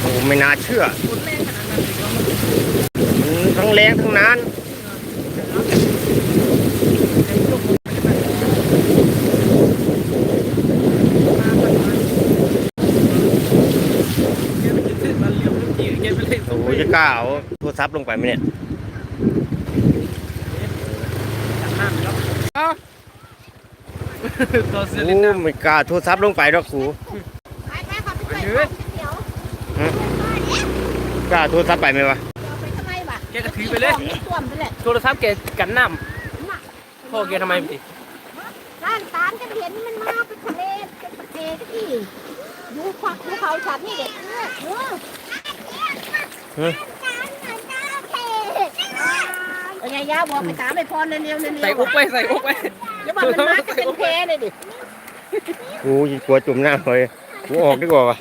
โอ้ไม่น่าเชื่อนทั้งแรงทั้งนานโอ้จะกล้าเอาโทรศัพท์ลงไปไหมเนี่ย จับห้า ตัวเสือโอ้ลิ้นน้ำไม่กล้าโทรศัพท์ลงไปดอกครูไปไปขอไปช่วยเดี๋ยวกล้าโทรศัพท์ไปไหมวะไปทำไมวะแกก็ถือไปเลยท่วมไปเลยโทรศัพท์แกกันน้ำพ่อแกทำไมติร้านตาลจะเห็นมันมาเป็นทะเลเป็นประเทศที่ดูควักภูเขาฉันนี่เด็กเนี่ยเออเฮ้ย เป็นไงยาบอกไปตามไปพรเร็วๆเร็วๆใส่อุกไปใส่อุกไปเดี๋ยวมันมาจะเป็นเพเลยดิ กูกลัวจุ่มน้ำเลยกูออกดีกว่าวะ